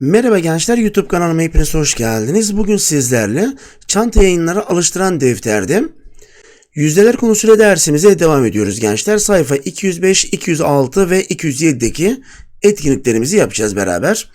Merhaba gençler YouTube kanalıma hepiniz hoş geldiniz. Bugün sizlerle çanta yayınları alıştıran defterde yüzdeler konusuyla dersimize devam ediyoruz gençler. Sayfa 205, 206 ve 207'deki etkinliklerimizi yapacağız beraber.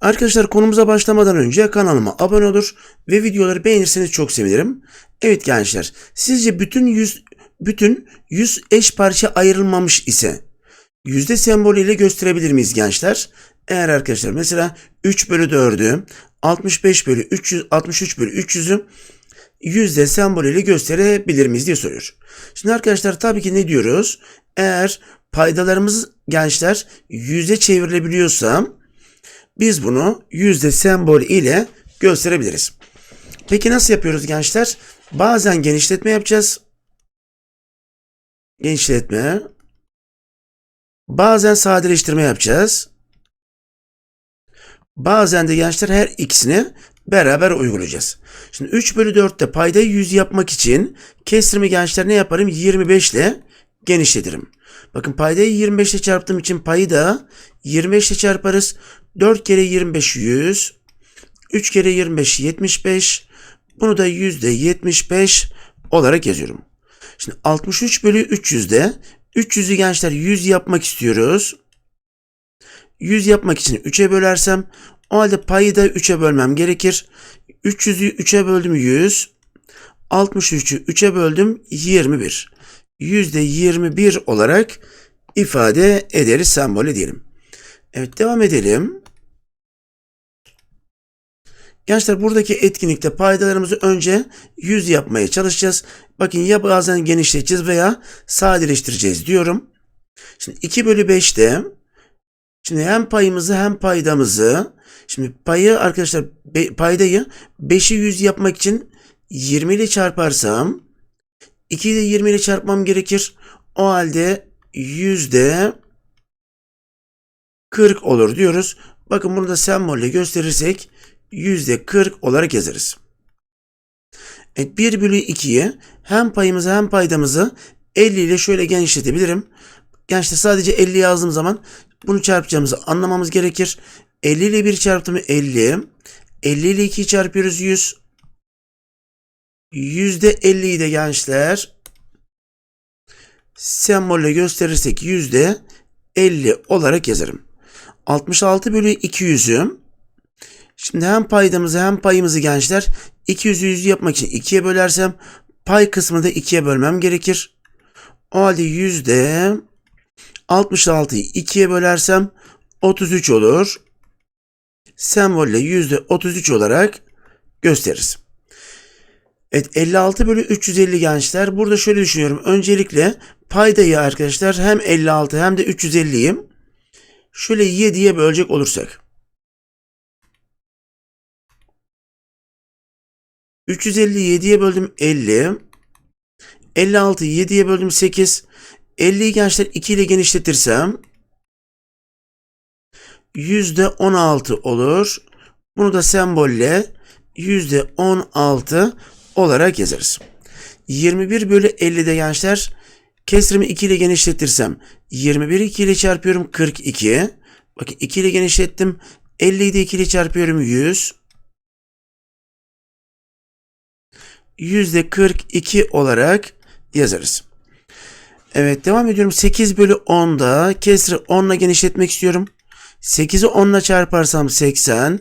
Arkadaşlar konumuza başlamadan önce kanalıma abone olur ve videoları beğenirseniz çok sevinirim. Evet gençler, sizce bütün yüz bütün yüz eş parça ayrılmamış ise yüzde sembolüyle gösterebilir miyiz gençler? Eğer arkadaşlar mesela 3 bölü 4'ü 65 bölü 300 63 bölü 300'ü yüzde sembolüyle gösterebilir miyiz diye soruyor. Şimdi arkadaşlar tabii ki ne diyoruz? Eğer paydalarımız gençler yüzde çevrilebiliyorsa biz bunu yüzde sembolü ile gösterebiliriz. Peki nasıl yapıyoruz gençler? Bazen genişletme yapacağız. Genişletme. Bazen sadeleştirme yapacağız. Bazen de gençler her ikisini beraber uygulayacağız. Şimdi 3 bölü 4'te paydayı 100 yapmak için kesrimi gençler ne yaparım? 25 ile genişletirim. Bakın paydayı 25 ile çarptığım için payı da 25 ile çarparız. 4 kere 25 100. 3 kere 25 75. Bunu da yüzde 75 olarak yazıyorum. Şimdi 63 bölü 300'de 300'ü gençler 100 yapmak istiyoruz. 100 yapmak için 3'e bölersem o halde payı da 3'e bölmem gerekir. 300'ü 3'e böldüm 100. 63'ü 3'e böldüm 21. Yüzde 21 olarak ifade ederiz sembolü diyelim. Evet devam edelim. Gençler buradaki etkinlikte paydalarımızı önce 100 yapmaya çalışacağız. Bakın ya bazen genişleteceğiz veya sadeleştireceğiz diyorum. Şimdi 2 bölü 5'te Şimdi hem payımızı hem paydamızı şimdi payı arkadaşlar paydayı 5'i 100 yapmak için 20 ile çarparsam 2'yi de 20 ile çarpmam gerekir. O halde yüzde 40 olur diyoruz. Bakın bunu da sembolle gösterirsek yüzde 40 olarak yazarız. Evet 1 bölü 2'yi hem payımızı hem paydamızı 50 ile şöyle genişletebilirim. Gençler sadece 50 yazdığım zaman bunu çarpacağımızı anlamamız gerekir. 50 ile 1 çarptım 50. 50 ile 2'yi çarpıyoruz 100. Yüzde 50'yi de gençler sembolle gösterirsek yüzde 50 olarak yazarım. 66 bölü 200'ü şimdi hem paydamızı hem payımızı gençler 200'ü 100 yapmak için 2'ye bölersem pay kısmını da 2'ye bölmem gerekir. O halde yüzde 66'yı 2'ye bölersem 33 olur. Sembolle yüzde 33 olarak gösteririz. Evet 56 bölü 350 gençler. Burada şöyle düşünüyorum. Öncelikle paydayı arkadaşlar hem 56 hem de 350'yi şöyle 7'ye bölecek olursak. 350'yi 7'ye böldüm 50. 56'yı 7'ye böldüm 8. 50'yi gençler 2 ile genişletirsem %16 olur. Bunu da sembolle %16 olarak yazarız. 21 bölü 50'de gençler kesrimi 2 ile genişletirsem 21 2 ile çarpıyorum 42. Bakın 2 ile genişlettim. 50'yi de 2 ile çarpıyorum 100. %42 olarak yazarız. Evet devam ediyorum. 8 bölü 10'da kesri 10 ile genişletmek istiyorum. 8'i 10 ile çarparsam 80.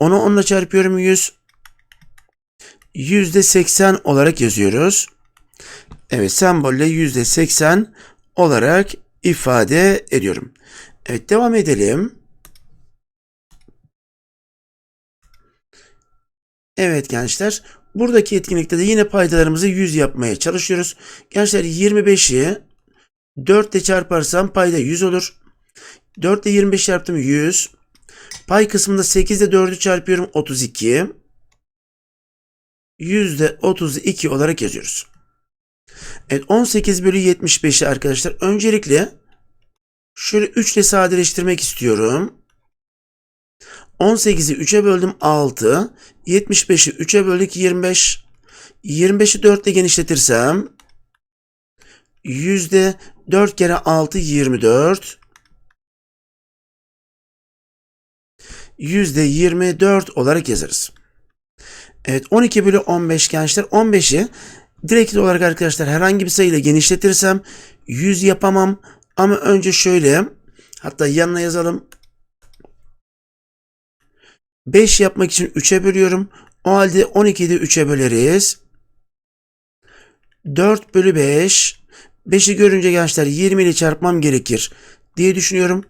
10'u 10 ile çarpıyorum 100. %80 olarak yazıyoruz. Evet sembolle %80 olarak ifade ediyorum. Evet devam edelim. Evet gençler buradaki etkinlikte de yine paydalarımızı 100 yapmaya çalışıyoruz. Gençler 25'i 4 ile çarparsam payda 100 olur. 4 ile 25 çarptım 100. Pay kısmında 8 ile 4'ü çarpıyorum 32. Yüzde 32 olarak yazıyoruz. Evet 18 bölü 75'i arkadaşlar öncelikle şöyle 3 ile sadeleştirmek istiyorum. 18'i 3'e böldüm 6. 75'i 3'e böldük 25. 25'i 4 ile genişletirsem yüzde 4 kere 6 24. %24 olarak yazarız. Evet 12 bölü 15 gençler 15'i direkt olarak arkadaşlar herhangi bir sayıyla genişletirsem 100 yapamam. Ama önce şöyle hatta yanına yazalım. 5 yapmak için 3'e bölüyorum. O halde 12'yi de 3'e böleriz. 4 bölü 5. 5'i görünce gençler 20 ile çarpmam gerekir diye düşünüyorum.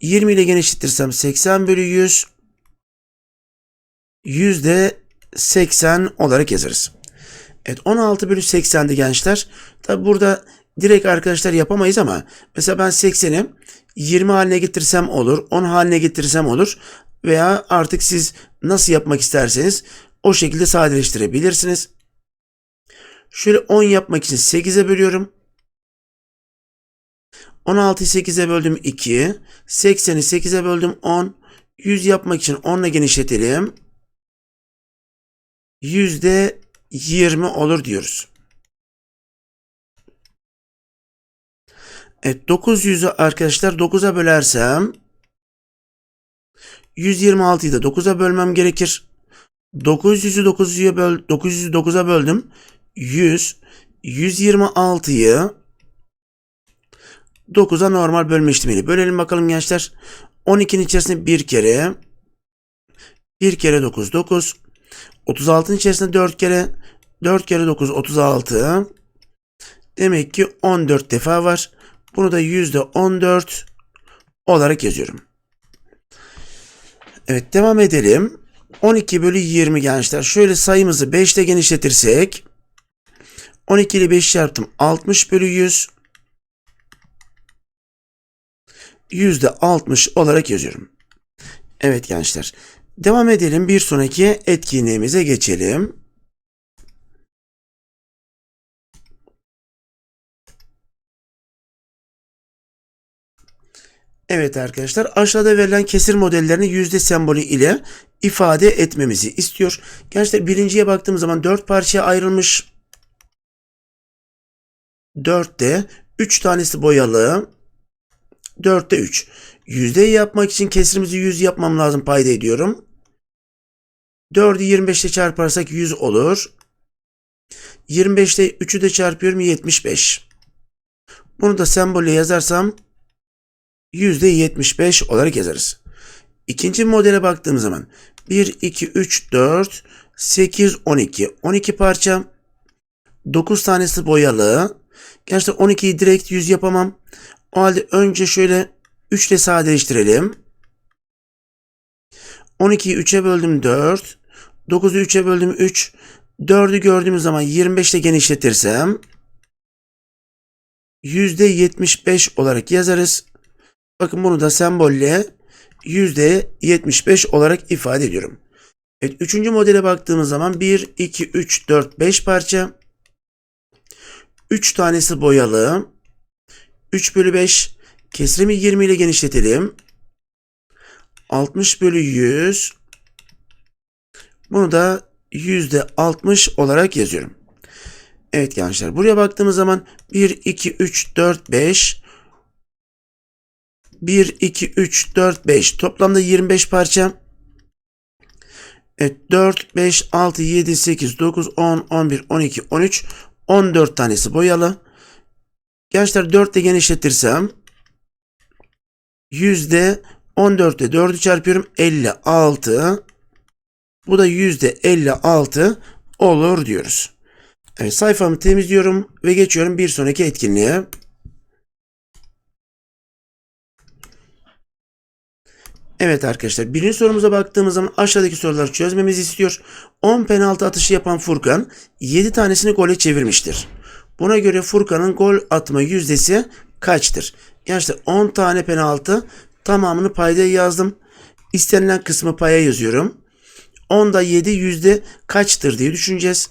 20 ile genişletirsem 80 bölü 100. Yüzde 80 olarak yazarız. Evet 16 bölü 80'di gençler. Tabi burada direkt arkadaşlar yapamayız ama mesela ben 80'i 20 haline getirsem olur, 10 haline getirsem olur veya artık siz nasıl yapmak isterseniz o şekilde sadeleştirebilirsiniz. Şöyle 10 yapmak için 8'e bölüyorum. 16'yı 8'e böldüm 2. 80'i 8'e böldüm 10. 100 yapmak için 10 ile genişletelim. Yüzde 20 olur diyoruz. Evet 900'ü arkadaşlar 9'a bölersem 126'yı da 9'a bölmem gerekir. 900'ü 9'a böl 900'ü 9'a böldüm. 100 126'yı 9'a normal bölme işlemiyle bölelim bakalım gençler. 12'nin içerisinde bir kere 1 kere 9 9 36'nın içerisinde 4 kere 4 kere 9 36 demek ki 14 defa var. Bunu da yüzde 14 olarak yazıyorum. Evet devam edelim. 12 bölü 20 gençler. Şöyle sayımızı 5 ile genişletirsek 12 ile 5 çarptım. 60 bölü 100 yüzde 60 olarak yazıyorum. Evet gençler. Devam edelim. Bir sonraki etkinliğimize geçelim. Evet arkadaşlar aşağıda verilen kesir modellerini yüzde sembolü ile ifade etmemizi istiyor. Gençler birinciye baktığımız zaman 4 parçaya ayrılmış. 4'te 3 tanesi boyalı. 4'te 3. Yüzdeyi yapmak için kesirimizi 100 yapmam lazım payda ediyorum. 4'ü 25 ile çarparsak 100 olur. 25 ile 3'ü de çarpıyorum 75. Bunu da sembolle yazarsam %75 olarak yazarız. İkinci modele baktığımız zaman 1, 2, 3, 4, 8, 12. 12 parça. 9 tanesi boyalı. Gerçekten 12'yi direkt 100 yapamam. O halde önce şöyle 3 ile sadeleştirelim. 12'yi 3'e böldüm 4. 9'u 3'e böldüm 3. 4'ü gördüğümüz zaman 25 ile genişletirsem %75 olarak yazarız. Bakın bunu da sembolle %75 olarak ifade ediyorum. Evet, üçüncü modele baktığımız zaman 1, 2, 3, 4, 5 parça. 3 tanesi boyalı. 3 bölü 5. Kesrimi 20 ile genişletelim. 60 bölü 100. Bunu da %60 olarak yazıyorum. Evet gençler buraya baktığımız zaman 1, 2, 3, 4, 5. 1, 2, 3, 4, 5. Toplamda 25 parça. Evet 4, 5, 6, 7, 8, 9, 10, 11, 12, 13, 14 tanesi boyalı. Gençler 4 ile genişletirsem yüzde 14'te 4'ü çarpıyorum 56. Bu da yüzde 56 olur diyoruz. Evet sayfamı temizliyorum ve geçiyorum bir sonraki etkinliğe. Evet arkadaşlar birinci sorumuza baktığımız zaman aşağıdaki soruları çözmemizi istiyor. 10 penaltı atışı yapan Furkan 7 tanesini gole çevirmiştir. Buna göre Furkan'ın gol atma yüzdesi kaçtır? Gençler 10 tane penaltı tamamını paydaya yazdım. İstenilen kısmı paya yazıyorum. 10'da 7 yüzde kaçtır diye düşüneceğiz.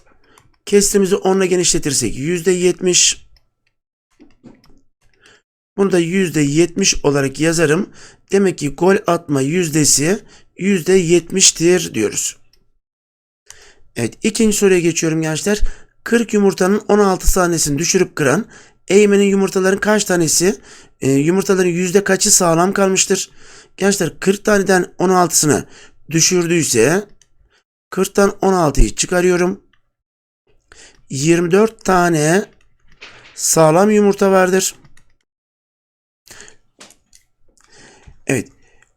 Kestimizi 10'la genişletirsek yüzde 70. Bunu da yüzde 70 olarak yazarım. Demek ki gol atma yüzdesi yüzde 70'tir diyoruz. Evet ikinci soruya geçiyorum gençler. 40 yumurtanın 16 tanesini düşürüp kıran Eymen'in yumurtaların kaç tanesi e, yumurtaların yüzde kaçı sağlam kalmıştır? Gençler 40 taneden 16'sını düşürdüyse 40'tan 16'yı çıkarıyorum. 24 tane sağlam yumurta vardır. Evet.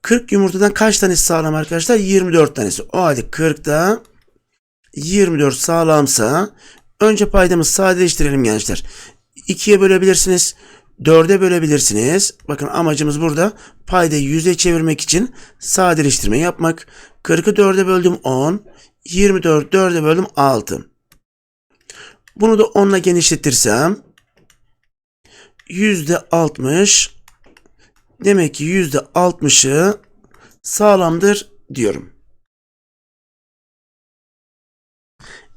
40 yumurtadan kaç tanesi sağlam arkadaşlar? 24 tanesi. O halde 40'da 24 sağlamsa önce paydamızı sadeleştirelim gençler. 2'ye bölebilirsiniz. 4'e bölebilirsiniz. Bakın amacımız burada paydayı 100'e çevirmek için sadeleştirme yapmak. 40'ı 4'e böldüm 10. 24 4'e böldüm 6. Bunu da 10'la genişletirsem %60 demek ki %60'ı sağlamdır diyorum.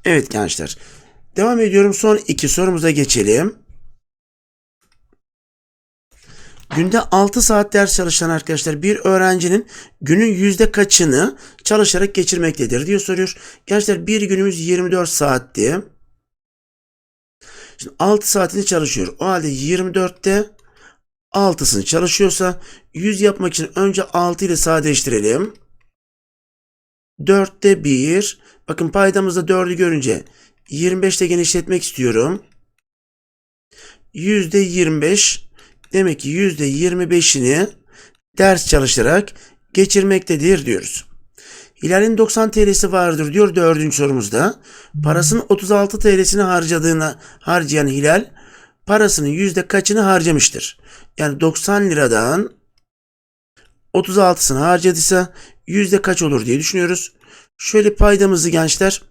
Evet gençler. Devam ediyorum. Son iki sorumuza geçelim. Günde 6 saat ders çalışan arkadaşlar bir öğrencinin günün yüzde kaçını çalışarak geçirmektedir diye soruyor. Gençler bir günümüz 24 saatti. Şimdi 6 saatini çalışıyor. O halde 24'te 6'sını çalışıyorsa 100 yapmak için önce 6 ile sadeleştirelim. 4'te 1. Bakın paydamızda 4'ü görünce 25'te genişletmek istiyorum. %25 demek ki %25'ini ders çalışarak geçirmektedir diyoruz. Hilal'in 90 TL'si vardır diyor dördüncü sorumuzda. Parasının 36 TL'sini harcadığına harcayan Hilal parasının yüzde kaçını harcamıştır? Yani 90 liradan 36'sını harcadıysa yüzde kaç olur diye düşünüyoruz. Şöyle paydamızı gençler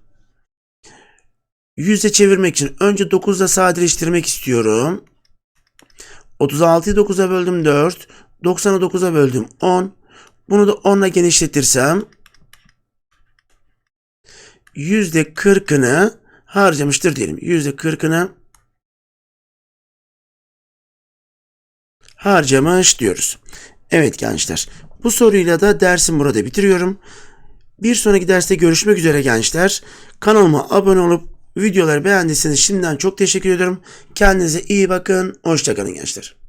yüzde çevirmek için önce 9'da sadeleştirmek istiyorum. 36'yı 9'a böldüm 4. 90'ı 9'a böldüm 10. Bunu da 10'la genişletirsem %40'ını harcamıştır diyelim. %40'ını harcamış diyoruz. Evet gençler. Bu soruyla da dersim burada bitiriyorum. Bir sonraki derste görüşmek üzere gençler. Kanalıma abone olup videoları beğendiyseniz şimdiden çok teşekkür ediyorum. Kendinize iyi bakın. Hoşçakalın gençler.